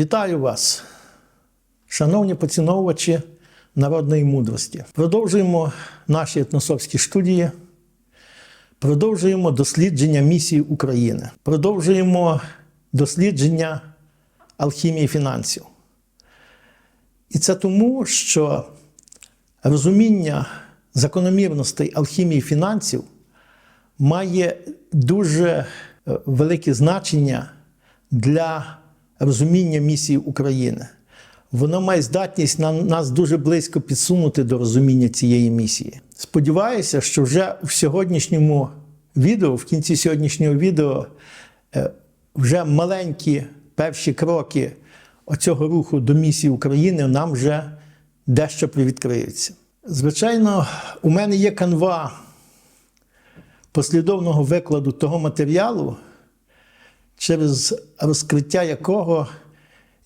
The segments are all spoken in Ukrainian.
Вітаю вас, шановні поціновувачі народної мудрості. Продовжуємо наші етносовські студії, продовжуємо дослідження місії України, продовжуємо дослідження алхімії фінансів. І це тому, що розуміння закономірностей алхімії фінансів має дуже е, велике значення для розуміння місії України. Воно має здатність на нас дуже близько підсунути до розуміння цієї місії. Сподіваюся, що вже в сьогоднішньому відео, в кінці сьогоднішнього відео, е, вже маленькі перші кроки оцього руху до місії України нам вже дещо привідкриються. Звичайно, у мене є канва послідовного викладу того матеріалу, через розкриття якого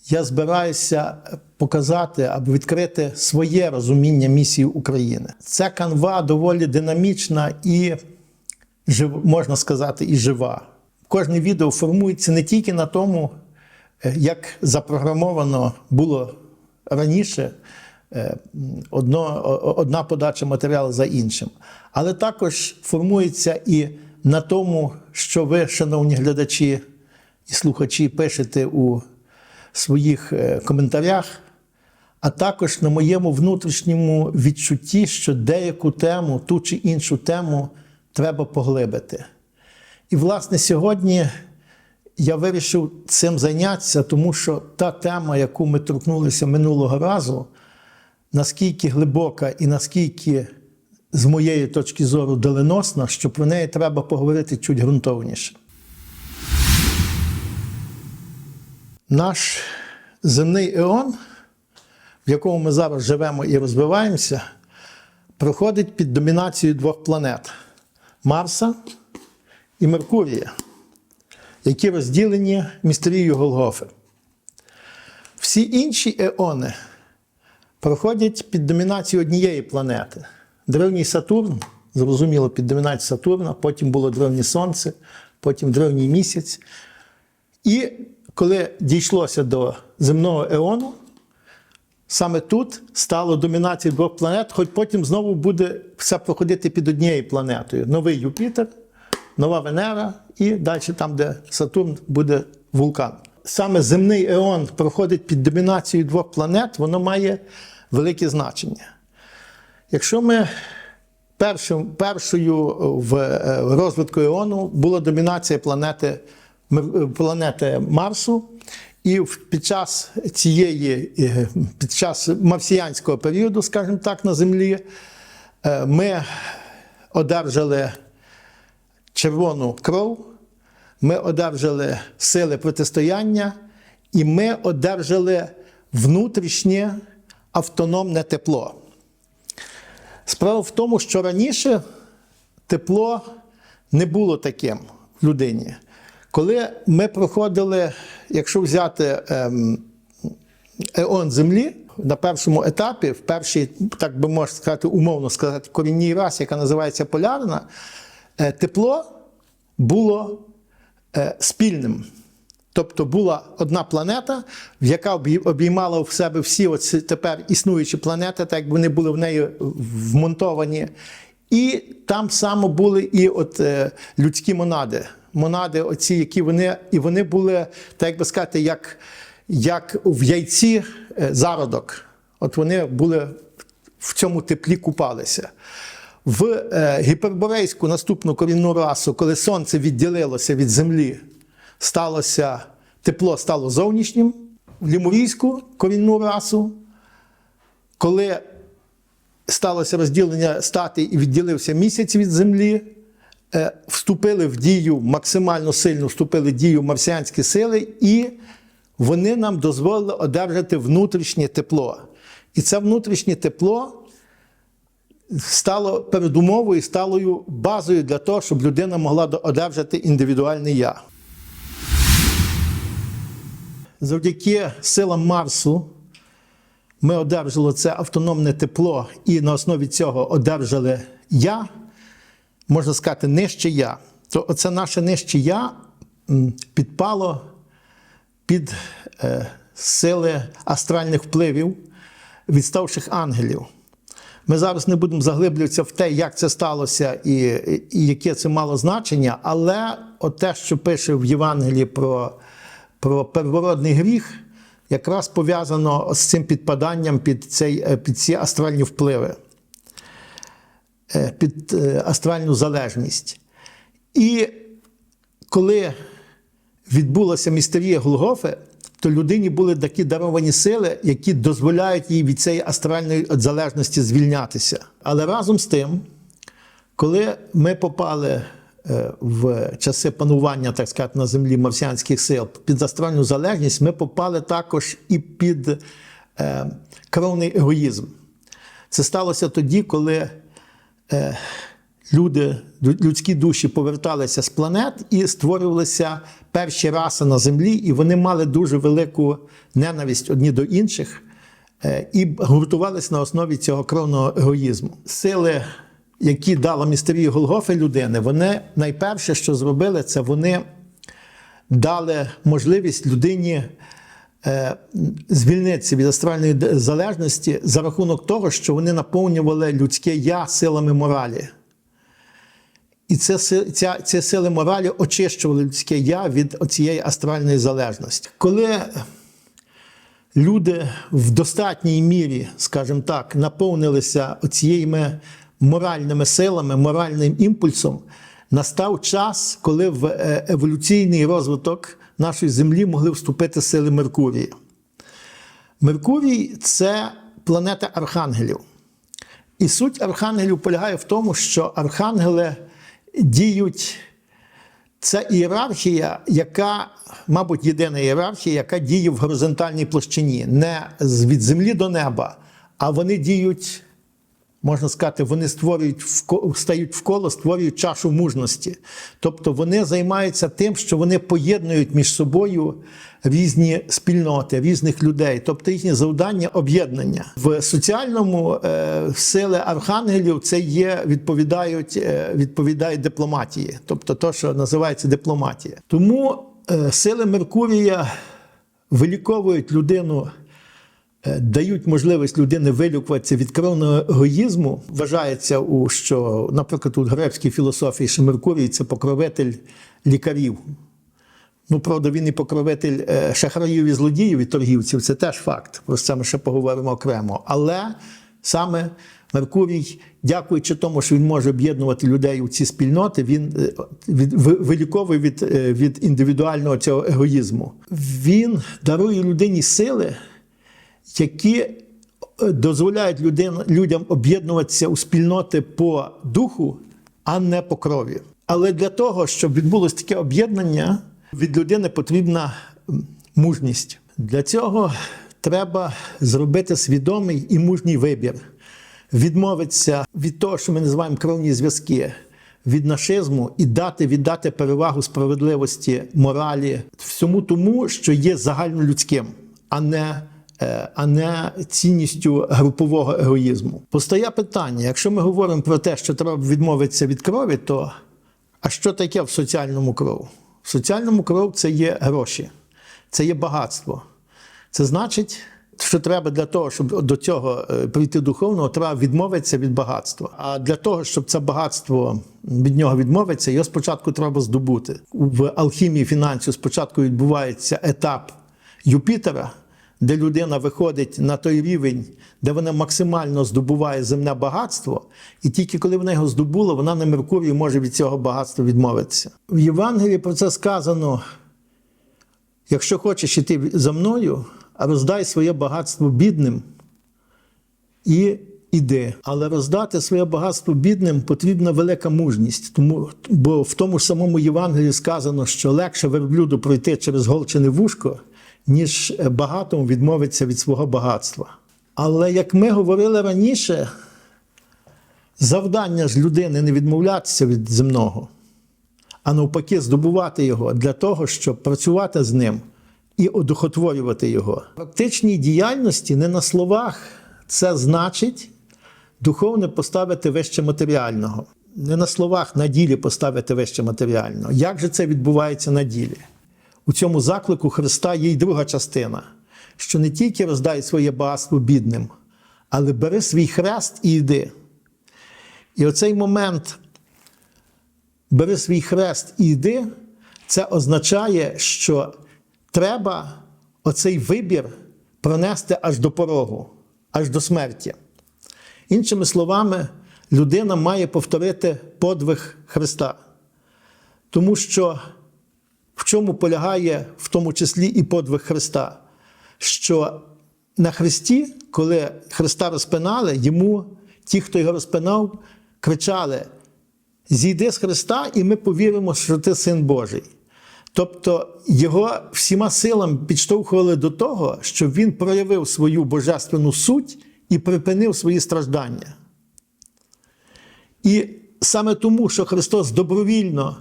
я збираюся показати або відкрити своє розуміння місії України. Ця канва доволі динамічна і можна сказати, і жива. Кожне відео формується не тільки на тому, е, як запрограмовано було раніше. е, Одно, одна подача матеріалу за іншим, але також формується і на тому, що ви, шановні глядачі і слухачі, пишете у своїх е, коментарях, а також на моєму внутрішньому відчутті, що деяку тему, ту чи іншу тему треба поглибити. І, власне, сьогодні я вирішив цим зайнятися, тому що та тема, яку ми торкнулися минулого разу, наскільки глибока і наскільки, з моєї точки зору, доленосна, що про неї треба поговорити чуть ґрунтовніше. Наш земний еон, в якому ми зараз живемо і розвиваємося, проходить під домінацією двох планет Марса і Меркурія, які розділені містерією Голгофи. Всі інші еони проходять під домінацією однієї планети. Древній Сатурн, зрозуміло, під домінацією Сатурна, потім було древнє Сонце, потім древній місяць. І коли дійшлося до земного еону, саме тут стало домінацією двох планет, хоч потім знову буде все проходити під однією планетою. Новий Юпітер, нова Венера і далі там, де Сатурн буде вулкан. Саме земний еон проходить під домінацією двох планет, воно має велике значення. Якщо ми першим, першою в е, розвитку еону була домінація планети, планети Марсу, і під час цієї, е, під час марсіянського періоду, скажімо так, на Землі, е, ми одержали червону кров, ми одержали сили протистояння, і ми одержали внутрішнє автономне тепло. Справа в тому, що раніше тепло не було таким в людині. Коли ми проходили, якщо взяти ем, еон Землі, на першому етапі, в першій, так би можна сказати, умовно сказати, корінній расі, яка називається полярна, е, тепло було е, спільним. Тобто була одна планета, яка обій- обіймала в себе всі оці тепер існуючі планети, так як вони були в неї вмонтовані. І там само були і от е, людські монади. Монади, оці, які вони, і вони були, так як би сказати, як, як в яйці е, зародок. От вони були в цьому теплі купалися. В е, гіперборейську наступну корінну расу, коли сонце відділилося від землі, сталося тепло стало зовнішнім. В лімурійську корінну расу, коли сталося розділення стати і відділився місяць від землі, вступили в дію максимально сильно вступили в дію марсіанські сили, і вони нам дозволили одержати внутрішнє тепло. І це внутрішнє тепло стало передумовою, сталою базою для того, щоб людина могла одержати індивідуальне я. Завдяки силам Марсу ми одержали це автономне тепло і на основі цього одержали я, можна сказати, нижче я. То оце наше нижче я підпало під е, сили астральних впливів відставших ангелів. Ми зараз не будемо заглиблюватися в те, як це сталося і, і яке це мало значення, але от те, що пише в Євангелії про, про первородний гріх, якраз пов'язано з цим підпаданням під, цей, е, під ці астральні впливи, під е, астральну залежність. І коли відбулася містерія Голгофи, то людині були такі даровані сили, які дозволяють їй від цієї астральної залежності звільнятися. Але разом з тим, коли ми попали е, в часи панування, так сказати, на землі марсіанських сил під астральну залежність, ми попали також і під е, кровний егоїзм. Це сталося тоді, коли е, люди, людські душі поверталися з планет і створювалися перші раси на землі, і вони мали дуже велику ненависть одні до інших е, і гуртувалися на основі цього кровного егоїзму. Сили, які дала містерію Голгофи людини, вони найперше, що зробили, це вони дали можливість людині е, звільнитися від астральної залежності за рахунок того, що вони наповнювали людське я силами моралі. І це, ця, ці сили моралі очищували людське я від цієї астральної залежності. Коли люди в достатній мірі, скажімо так, наповнилися цією моральними силами, моральним імпульсом, настав час, коли в е, еволюційний розвиток нашої землі могли вступити сили Меркурія. Меркурій це планета архангелів. І суть архангелів полягає в тому, що архангели діють. Це ієрархія, яка, мабуть, єдина ієрархія, яка діє в горизонтальній площині, не від землі до неба, а вони діють, можна сказати, вони створюють стають вколо, створюють чашу мужності. Тобто вони займаються тим, що вони поєднують між собою різні спільноти, різних людей. Тобто їхнє завдання об'єднання. В соціальному е, сили архангелів це є, відповідають, е, відповідають дипломатії, тобто то, що називається дипломатія. Тому е, сили Меркурія виліковують людину дають можливість людини вилікуватися від кровного егоїзму. Вважається, що, наприклад, у грецькій філософії, що Меркурій це покровитель лікарів. Ну, правда, він і покровитель е, шахраїв і злодіїв і торгівців, це теж факт. Про це ми ще поговоримо окремо. Але саме Меркурій, дякуючи тому, що він може об'єднувати людей у ці спільноти, він е, виліковує від, е, від індивідуального цього егоїзму. Він дарує людині сили, які е, дозволяють людин, людям об'єднуватися у спільноти по духу, а не по крові. Але для того, щоб відбулось таке об'єднання, від людини потрібна мужність. Для цього треба зробити свідомий і мужній вибір, відмовитися від того, що ми називаємо кровні зв'язки, від нашизму і дати віддати перевагу справедливості, моралі, всьому тому, що є загальнолюдським, а не а не цінністю групового егоїзму. Постає питання: якщо ми говоримо про те, що треба відмовитися від крові, то а що таке в соціальному кров? В соціальному кров це є гроші, це є багатство. Це значить, що треба для того, щоб до цього е, прийти духовного, треба відмовитися від багатства. А для того, щоб це багатство від нього відмовитися, його спочатку треба здобути. В алхімії фінансів спочатку відбувається етап Юпітера, де людина виходить на той рівень, де вона максимально здобуває земне багатство, і тільки коли вона його здобула, вона на Меркурії може від цього багатства відмовитися. В Євангелії про це сказано: якщо хочеш іти за мною, роздай своє багатство бідним і іди. Але роздати своє багатство бідним потрібна велика мужність. Тому, бо в тому ж самому Євангелії сказано, що легше верблюду пройти через голчене вушко, ніж багатому відмовитися від свого багатства. Але як ми говорили раніше, завдання ж людини не відмовлятися від земного, а навпаки, здобувати його для того, щоб працювати з ним і одухотворювати його. В практичній діяльності не на словах це значить духовне поставити вище матеріального. Не на словах на ділі поставити вище матеріального. Як же це відбувається на ділі? У цьому заклику Христа є й друга частина, що не тільки роздай своє багатство бідним, але бери свій хрест і йди. І оцей момент бери свій хрест і йди, це означає, що треба оцей вибір пронести аж до порогу, аж до смерті. Іншими словами, людина має повторити подвиг Христа. Тому що в чому полягає в тому числі і подвиг Христа? Що на Христі, коли Христа розпинали, йому ті, хто його розпинав, кричали: Зійди з Христа, і ми повіримо, що ти син Божий. Тобто його всіма силами підштовхували до того, щоб він проявив свою божественну суть і припинив свої страждання. І саме тому, що Христос добровільно,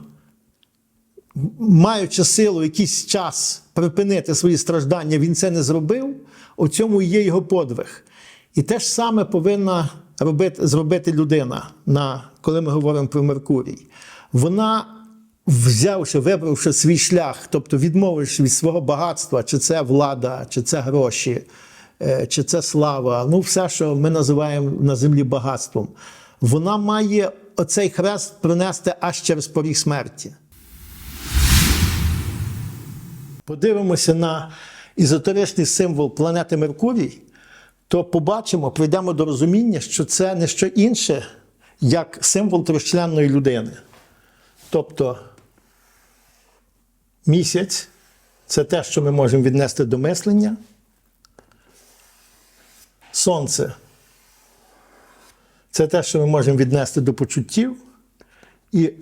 маючи силу якийсь час припинити свої страждання, Він це не зробив, у цьому є його подвиг. І те ж саме повинна робити, зробити людина, на, коли ми говоримо про Меркурій. Вона, взявши, вибравши свій шлях, тобто відмовивши від свого багатства, чи це влада, чи це гроші, е, чи це слава, ну все, що ми називаємо на землі багатством, вона має оцей хрест принести аж через поріг смерті. Подивимося на ізотеричний символ планети Меркурій, то побачимо, прийдемо до розуміння, що це не що інше, як символ трьохчленної людини. Тобто місяць це те, що ми можемо віднести до мислення. Сонце це те, що ми можемо віднести до почуттів. І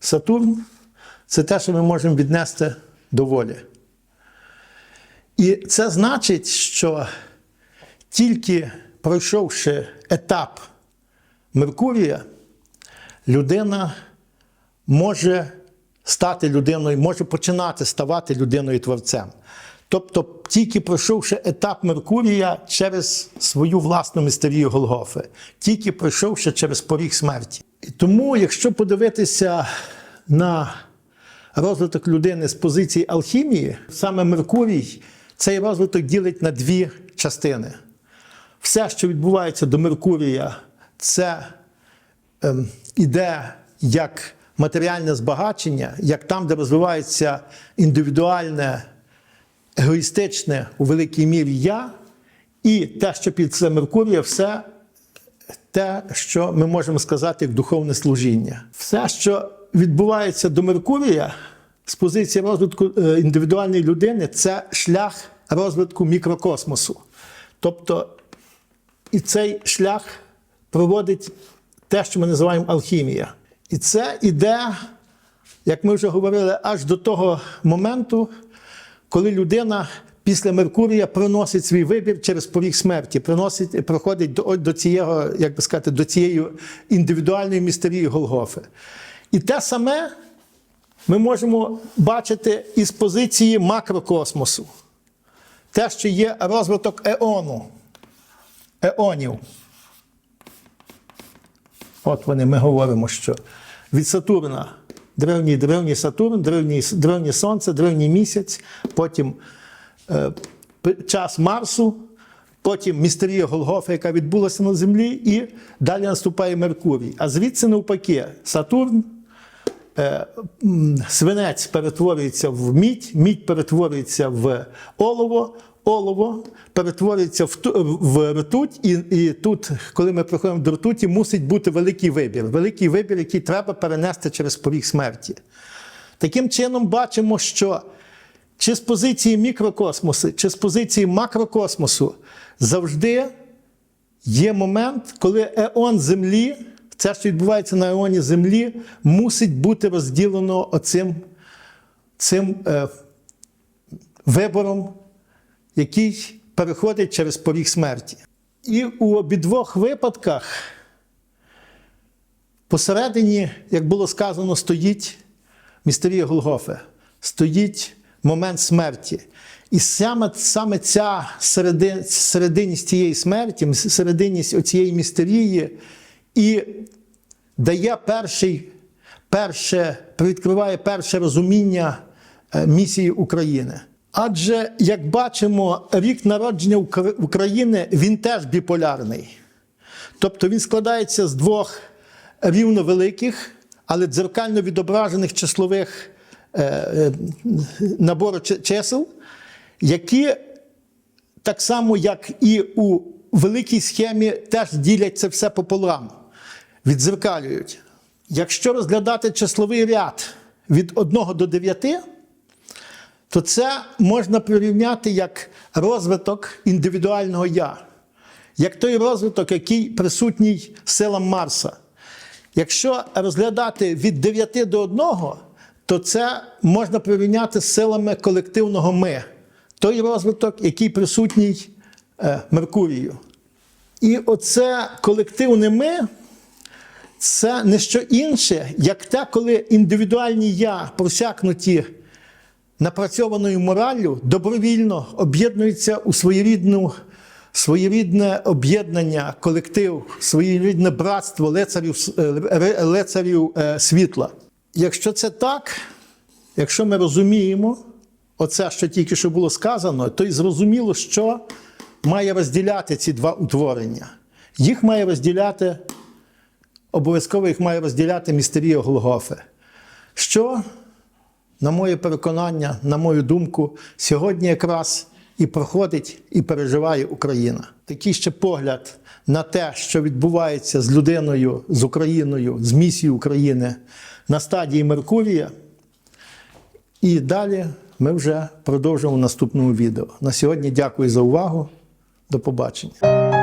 Сатурн це те, що ми можемо віднести до волі. І це значить, що тільки пройшовши етап Меркурія, людина може стати людиною, може починати ставати людиною творцем. Тобто, тільки пройшовши етап Меркурія через свою власну містерію Голгофи, тільки пройшовши через поріг смерті. І тому, якщо подивитися на розвиток людини з позиції алхімії, саме Меркурій цей розвиток ділить на дві частини. Все, що відбувається до Меркурія, це ем, іде як матеріальне збагачення, як там, де розвивається індивідуальне, егоїстичне у великій мірі я, і те, що під це Меркурія, все те, що ми можемо сказати як духовне служіння. Все, що відбувається до Меркурія з позиції розвитку е, індивідуальної людини, це шлях розвитку мікрокосмосу. Тобто, і цей шлях проводить те, що ми називаємо алхімія. І це іде, як ми вже говорили, аж до того моменту, коли людина після Меркурія приносить свій вибір через поріг смерті, приносить, проходить до, до, цієї, як би сказати, до цієї індивідуальної містерії Голгофи. І те саме ми можемо бачити із позиції макрокосмосу. Те, що є розвиток еону, еонів. От вони ми говоримо, що від Сатурна древній древній Сатурн, древній, древнє Сонце, древній місяць, потім е, час Марсу, потім містерія Голгофа, яка відбулася на землі, і далі наступає Меркурій. А звідси навпаки, Сатурн. Е, Свинець перетворюється в мідь, мідь перетворюється в олово, олово перетворюється в, в ртуть, і, і тут, коли ми приходимо до ртуті, мусить бути великий вибір. Великий вибір, який треба перенести через поріг смерті. Таким чином, бачимо, що чи з позиції мікрокосмосу, чи з позиції макрокосмосу завжди є момент, коли еон Землі, це, що відбувається на еоні Землі, мусить бути розділено оцим цим е, вибором, який переходить через поріг смерті. І у обидвох випадках посередині, як було сказано, стоїть містерія Голгофи, стоїть момент смерті. І саме, саме ця середи, серединність цієї смерті, серединність цієї містерії і дає перший, перше, відкриває перше розуміння е, місії України. Адже, як бачимо, рік народження України він теж біполярний. Тобто він складається з двох рівновеликих, але дзеркально відображених числових е, е, набору чисел, які так само, як і у великій схемі, теж ділять це все пополам, віддзеркалюють. Якщо розглядати числовий ряд від 1 до 9, то це можна прирівняти як розвиток індивідуального я, як той розвиток, який присутній силам Марса. Якщо розглядати від 9 до 1, то це можна прирівняти з силами колективного ми, той розвиток, який присутній е, Меркурію. І оце колективне ми це не що інше, як те, коли індивідуальні я, просякнуті напрацьованою мораллю, добровільно об'єднуються у своєрідну, своєрідне об'єднання, колектив, своєрідне братство лицарів, е, лицарів е, світла. Якщо це так, якщо ми розуміємо оце, що тільки що було сказано, то й зрозуміло, що має розділяти ці два утворення. Їх має розділяти обов'язково їх має розділяти містерія Голгофи. Що, на моє переконання, на мою думку, сьогодні якраз і проходить, і переживає Україна. Такий ще погляд на те, що відбувається з людиною, з Україною, з місією України на стадії Меркурія. І далі ми вже продовжимо в наступному відео. На сьогодні дякую за увагу. До побачення.